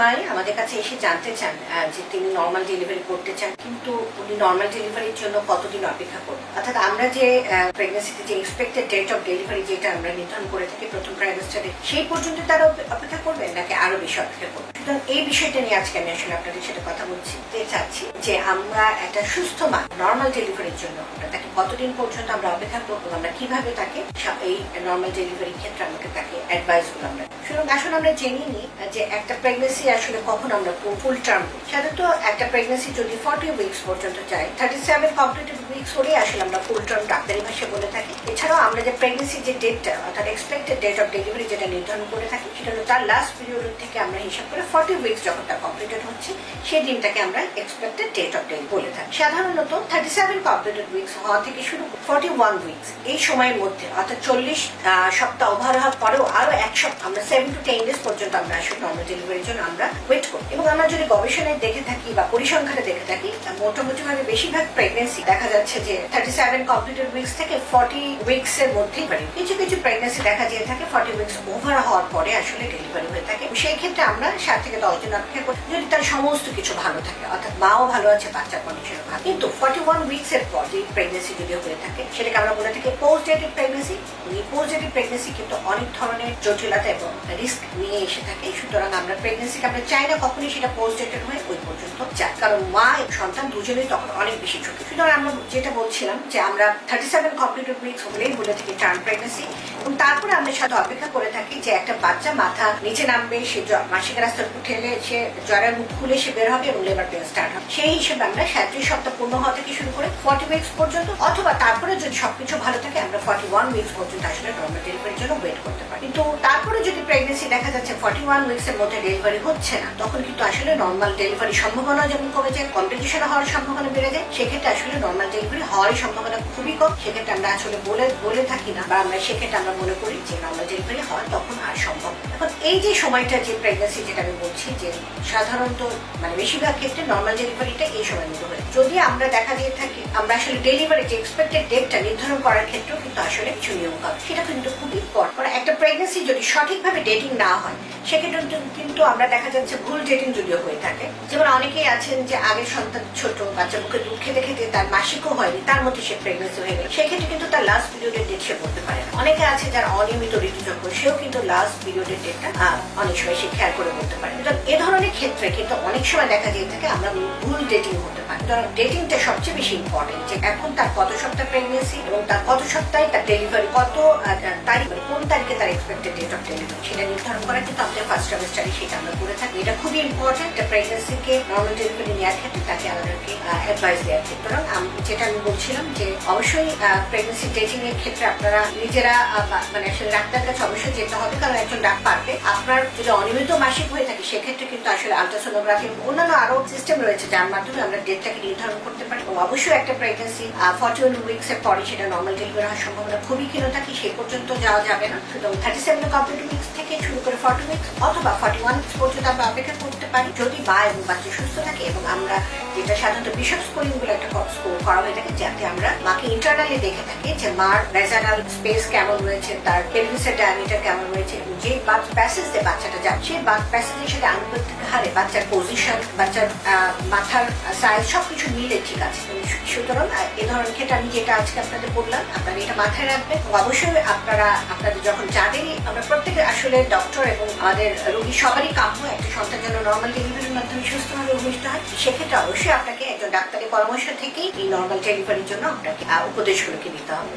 মাই আমাদের কাছে এসে জানতে চান যে তিনি নর্মাল ডেলিভারি করতে চান, কিন্তু উনি নর্মাল ডেলিভারির জন্য কতদিন অপেক্ষা করবেন? অর্থাৎ আমরা যে প্রেগনেন্সিতে যে এক্সপেক্টেড ডেট অফ ডেলিভারি যেটা আমরা নির্ধারণ করে থাকি প্রথম ট্রাইমেস্টারে সেই পর্যন্ত তারা অপেক্ষা করবেন নাকি আরও বেশি অপেক্ষা করবেন সুতরাং এই বিষয়টা নিয়ে আজকে আমি আসলে আপনাদের সাথে কথা বলছি যে চাচ্ছি যে আমরা একটা সুস্থ মা নর্মাল ডেলিভারির জন্য আমরা তাকে কতদিন পর্যন্ত আমরা অপেক্ষা করব আমরা কীভাবে তাকে এই নর্মাল ডেলিভারির ক্ষেত্রে আমাকে তাকে অ্যাডভাইসগুলো আমরা। সুতরাং আসলে আমরা জেনে নিই যে একটা প্রেগনেন্সি আসলে কখন আমরা ফুল টার্ম সাধারণত একটা প্রেগনেন্সি যদি ফর্টি উইকস পর্যন্ত যায় থার্টি সেভেন কমপ্লিটেড উইকস হলেই আসলে আমরা ফুল টার্ম ডাক্তারি ভাষায় বলে থাকি। এছাড়াও আমরা যে ডেটটা অর্থাৎ এক্সপেক্টেড ডেট অফ ডেলিভারি যেটা নির্ধারণ করে থাকি, সেটা হলো তার লাস্ট পিরিয়ড থেকে আমরা হিসাব করে ফর্টি উইকস যখন তার কমপ্লিটেড হচ্ছে, সেই দিনটাকে আমরা এক্সপেক্টেড ডেট অফ ডেলিভারি বলে থাকি। সাধারণত থার্টি সেভেন কমপ্লিটেড উইকস হওয়া থেকে শুরু ফর্টি ওয়ান উইকস এই সময়ের মধ্যে, অর্থাৎ চল্লিশ সপ্তাহ ওভার হওয়ার পরেও আরও এক সপ্তাহ, আমরা সেভেন টু টেন ডেজ পর্যন্ত আমরা আসলে নর্মাল ডেলিভারির জন্য আমরা ওয়েট করি। এবং আমরা যদি গবেষণায় দেখে থাকি বা পরিসংখ্যানে দেখে থাকি মোটামুটি ভাবে বেশিরভাগ প্রেগনেন্সি দেখা যাচ্ছে যে থার্টি সেভেন কমপ্লিটেড উইকস থেকে ফর্টি উইকস এর মধ্যেই পারে। কিছু কিছু প্রেগনেন্সি দেখা যেয়ে থাকে ফর্টি উইকস ওভার হওয়ার পরে আসলে ডেলিভারি হয়ে থাকে। সেই ক্ষেত্রে আমরা সাত থেকে দশ দিন অপেক্ষা করি। যদি তার সমস্ত কিছু ভালো থাকে, অর্থাৎ মাও ভালো আছে বাচ্চার কন্ডিশন ভালো। কিন্তু ফর্টি ওয়ান উইকস এর পর যে প্রেগনেন্সি যদি হয়ে থাকে, সেটাকে আমরা বলে থাকি পোস্ট প্রেগনেন্সি এই পোস্ট প্রেগনেন্সি কিন্তু অনেক ধরনের জটিলতা এবং রিস্ক নিয়ে এসে থাকে। সুতরাং আমরা প্রেগনেন্সিকে আমরা চাই না কখনই সেটা পোস্ট ডেটেড হয়ে ওই পর্যন্ত যায় কারণ মা এবং সন্তান দুজনেই তখন অনেক বেশি ঝুঁকি। সুতরাং আমরা যেটা বলছিলাম যে আমরা থার্টি সেভেন কমপ্লিটেড উইকস হলেই বলে থাকি টার্ম প্রেগনেন্সি এবং তারপরে আমরা সাথে অপেক্ষা করে থাকি যে একটা বাচ্চা মাথা নিচে নামবে, সে মাসিক রাস্তার উপর ঠেলে সে জ্বরের মুখ খুলে সে বের হবে এবং লেবার পেন স্টার্ট হবে। সেই হিসেবে আমরা সাঁত্রিশ সপ্তাহ পূর্ণ হওয়া থেকে শুরু করে ফর্টি উইকস পর্যন্ত অথবা তারপরে যদি সবকিছু ভালো থাকে আমরা ফর্টি ওয়ান উইকস পর্যন্ত আসলে নর্মাল ডেলিভারির জন্য ওয়েট করতে পারি। কিন্তু তারপরে যদি প্রেগনেন্সি দেখা যাচ্ছে ফর্টি ওয়ান উইকস এর মধ্যে ডেলিভারি হচ্ছে না, তখন কিন্তু আসলে নর্মাল ডেলিভারি সম্ভাবনা যেমন কমে যায় কমপ্লিকেশন হওয়ার সম্ভাবনা বেড়ে যায়, সেক্ষেত্রে আসলে নর্মাল ডেলিভারি হওয়ার সম্ভাবনা খুবই কম। সেক্ষেত্রে আমরা আসলে বলে বলে থাকি না বা আমরা সেক্ষেত্রে আমরা মনে করি যে নর্মাল ডেলিভারি হয় তখন আর সম্ভব এখন এই যে সময়টা, যে প্রেগনেন্সি যেটা আমি বলছি, যে সাধারণত মানে বেশিরভাগ ক্ষেত্রে নর্মাল ডেলিভারিটা এই সময়ের মধ্যে হয় যদি আমরা দেখা দিয়ে থাকি, আমরা আসলে ডেলিভারি যে এক্সপেক্টেড ডেটটা নির্ধারণ করার ক্ষেত্রেও কিন্তু আসলে কিছু নিয়ম সেটা কিন্তু খুবই পর একটা প্রেগনেন্সি যদি সঠিকভাবে ডেটিং না হয় সেক্ষেত্রে কিন্তু- আমরা দেখা যাচ্ছে ভুল ডেটিং যদিও হয়ে থাকে। যেমন অনেকেই আছেন যে আগের সন্তান ছোট, বাচ্চা মুখে দুধ খেতে খেতে তার মাসিকও হয়নি, তার মধ্যে সে প্রেগনেন্সি হয়ে গেল। সেক্ষেত্রে কিন্তু তার লাস্ট পিরিয়ডের ডেট সে বলতে পারে অনেকে আছে যারা অনিয়মিত ঋতুচক্র সেও কিন্তু লাস্ট পিরিয়ডের ডেটটা অনেক সময় সে খেয়াল করে বলতে পারে। এ ধরনের ক্ষেত্রে কিন্তু অনেক সময় দেখা যেয়ে থাকে আমরা ভুল ডেটিং হতে পারি। সুতরাং ডেটিংটা সবচেয়ে বেশি ইম্পর্টেন্ট যে এখন তার কত সপ্তাহ প্রেগনেন্সি এবং তার কত সপ্তাহে তার ডেলিভারি কত তারিখ মানে কোন তারিখে তার এক্সপেক্টেড ডেট অফ ডেলিভারি সেটা নির্ধারণ করা কিন্তু আমাদের ফার্স্ট ট্রাইমেস্টারে সেটা আমরা করে থাকি। এটা খুবই ইম্পর্টেন্ট প্রেগনেন্সিকে নর্মাল ডেলিভারি নেওয়ার ক্ষেত্রে তাকে আমাদেরকে অ্যাডভাইস দেওয়ার ক্ষেত্রে। যেটা আমি বলছিলাম যে অবশ্যই প্রেগনেন্সি ডেটিং এর ক্ষেত্রে আপনারা নিজেরা মানে আসলে ডাক্তার কাছে অবশ্যই যেতে হবে, কারণ একজন ডাক পারবে। আপনার যদি অনিয়মিত মাসিক হয়ে থাকে, সেক্ষেত্রে কিন্তু আসলে আলট্রাসোনোগ্রাফি অন্যান্য আরও সিস্টেম রয়েছে, যার মাধ্যমে আমরা ডেটটাকে নির্ধারণ করতে পারি এবং অবশ্যই একটা প্রেগনেন্সি ফর্টি ওয়ান উইকস এর পরে সেটা নর্মাল ডেলিভারি হওয়ার সম্ভাবনা খুবই ক্ষীণ থাকে সেই পর্যন্ত যাওয়া যাবে না। সুতরাং থার্টি সেভেন কমপ্লিট উইকস থেকে শুরু করে ফর্টি উইকস অথবা ফর্টি ওয়ান পর্যন্ত আমরা অপেক্ষা করতে পারি। যদি মা এবং বাচ্চা সুস্থ থাকে এবং আমরা যেটা সাধারণত বিশপ স্কোরিং বলে একটা স্কোর করা হয়ে থাকে যাতে আমরা মাকে ইন্টারনালি দেখে থাকি যে মার ভেজানাল স্পেস কেমন রয়েছে, তার পেলভিসের ডায়ামিটার কেমন রয়েছে যে বার্থ প্যাসেজ বাচ্চাটা যাচ্ছে, সেই বার্থ প্যাসেজের সাথে আনুপাতিক হারে বাচ্চার পজিশন বাচ্চার মাথার সাইজ সবকিছু মিলে ঠিক আছে। সুতরাং এ ধরনের ক্ষেত্রে আমি যেটা আজকে আপনাদের বললাম, আপনারা এটা মাথায় রাখবেন অবশ্যই আপনারা, আপনাদের যখন যাদেরই আমরা প্রত্যেকে আসলে ডক্টর এবং আমাদের রোগী সবারই কাম্য। একটা সন্তান যেন নর্মাল ডেলিভারির মাধ্যমে সুস্থভাবে ভূমিষ্ঠ হয়, সেক্ষেত্রে অবশ্যই আপনাকে একজন ডাক্তারের পরামর্শ থেকেই এই নর্মাল ডেলিভারির জন্য আপনাকে উপদেশগুলোকে নিতে হবে।